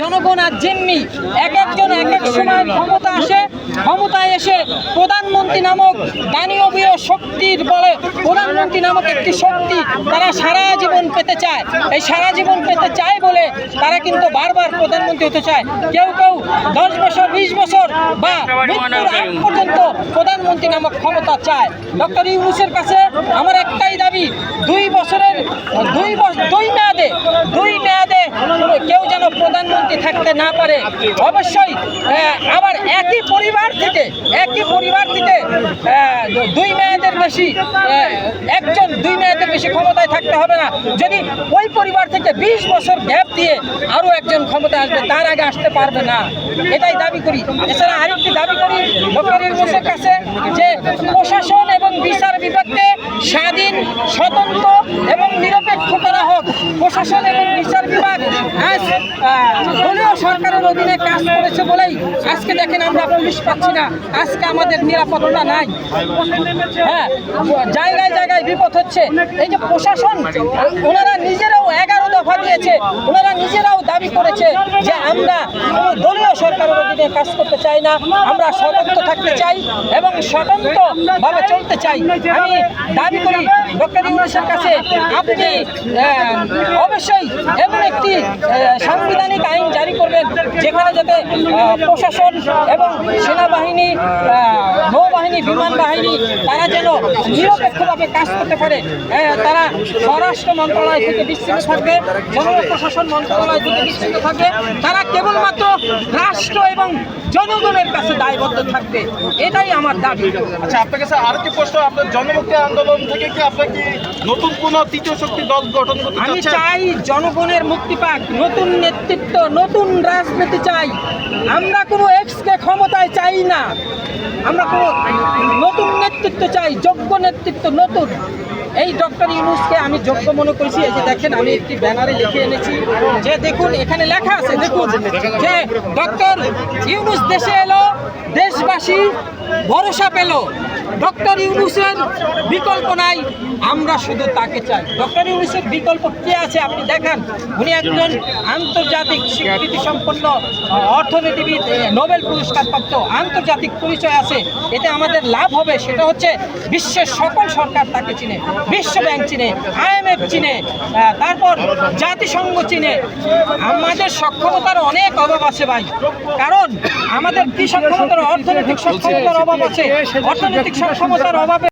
জনগণ আর জিম্মি। এক একজন এক এক সময় ক্ষমতা আসে, ক্ষমতায় এসে প্রধানমন্ত্রী নামক দানীয় শক্তির বলে প্রধানমন্ত্রী নামক একটি শক্তি তারা সারা জীবন পেতে চায়। এই সারা জীবন পেতে চায় বলে তারা কিন্তু বারবার প্রধানমন্ত্রী হতে চায়। কেউ কেউ দশ বছর, বিশ বছর বা পর্যন্ত প্রধানমন্ত্রী নামক ক্ষমতা চায়। ডক্টর ইউনুসের কাছে আমার একটাই দাবি, দুই বছরের, দুই বছর দুই মেয়াদে কোনো কেউ যেন প্রধানমন্ত্রী থাকতে না পারে, অবশ্যই আবার একই পরিবার থেকে, একই পরিবার থেকে দুই মেয়াদের বেশি একজন দুই মেয়াদের বেশি ক্ষমতায় থাকতে হবে না। যদি ওই পরিবার থেকে বিশ বছর গ্যাপ দিয়ে আরও একজন ক্ষমতায় আসবে, তার আগে আসতে পারবে না। এটাই দাবি করি। এছাড়া আরেকটি দাবি করি, ডক্টর ইউনুসের কাছে, যে প্রশাসন এবং বিচার বিভাগকে স্বাধীন, স্বতন্ত্র এবং নিরপেক্ষ করা হোক প্রশাসন এবং বিচার বিভাগ আজ দলীয় সরকারের অধীনে কাজ করেছে বলেই আজকে দেখেন আমরা পুলিশ পাচ্ছি না। আজকে আমাদের নিরাপত্তা নাই। হ্যাঁ জায়গায় জায়গায় বিপদ হচ্ছে। এই যে প্রশাসন, ওনারা নিজেরাও এগারো দফা দিয়েছে। ওনারা নিজেরাও দাবি করেছে যে অধীনে কাজ করতে চাই না। আমরা স্বতন্ত্র থাকতে চাই এবং স্বতন্ত্রভাবে চলতে চাই। আমি দাবি করি, ডক্টর ইংলিশের কাছে আপনি অবশ্যই এমন একটি সাংবিধানিক আইন জারি করবেন, যেখানে যাতে প্রশাসন এবং সেনাবাহিনী আহ, নৌবাহিনী বিমান বাহিনী তারা যেন নিরপেক্ষভাবে কাজ করতে পারে। তারা স্বরাষ্ট্র মন্ত্রণালয় থেকে বিচ্ছিন্ন থাকবে জনপ্রশাসন মন্ত্রণালয় থেকে বিচ্ছিন্ন থাকবে। তারা কেবলমাত্র রাষ্ট্র এবং জনগণের কাছে দায়বদ্ধ থাকবে। এটাই আমার দাবি। আচ্ছা আপনার কাছে আরেকটি প্রশ্ন আপনার জনমুক্তি আন্দোলন থেকে কি আপনার কি নতুন কোন তৃতীয় শক্তি দল গঠন করতে আমি চাই জনগণের মুক্তি পাক নতুন নেতৃত্ব নতুন রাজনীতি চাই। আমরা কোনো এক্সকে ক্ষমতায় চাই না। আমরা কোনো নতুন নেতৃত্ব চাই, যোগ্য নেতৃত্ব নতুন। এই ডক্টর ইউনুসকে আমি যোগ্য মনে করেছি, এই যে দেখেন, আমি একটি ব্যানারে লিখে এনেছি, যে দেখুন, এখানে লেখা আছে, দেখুন, যে ডক্টর ইউনুস দেশে এলো, দেশবাসী ভরসা পেল। ডক্টর ইউনুসের বিকল্প নাই, আমরা শুধু তাকে চাই। ডক্টর ইউনুসের বিকল্প কে আছে আপনি দেখান। উনি একজন আন্তর্জাতিক স্বীকৃতি সম্পন্ন অর্থনীতিবিদ, নোবেল পুরস্কার প্রাপ্ত আন্তর্জাতিক পরিচয় আছে। এতে আমাদের লাভ হবে, সেটা হচ্ছে বিশ্বের সকল সরকার তাকে চিনে, বিশ্ব ব্যাংক চিনে আইএমএফ চিনে তারপর জাতিসংঘ চিনে। আমাদের সক্ষমতার অনেক অভাব আছে ভাই। কারণ আমাদের কি সক্ষমতার অর্থনৈতিক সক্ষমতার অভাব আছে। অর্থনৈতিক সক্ষমতার অভাবে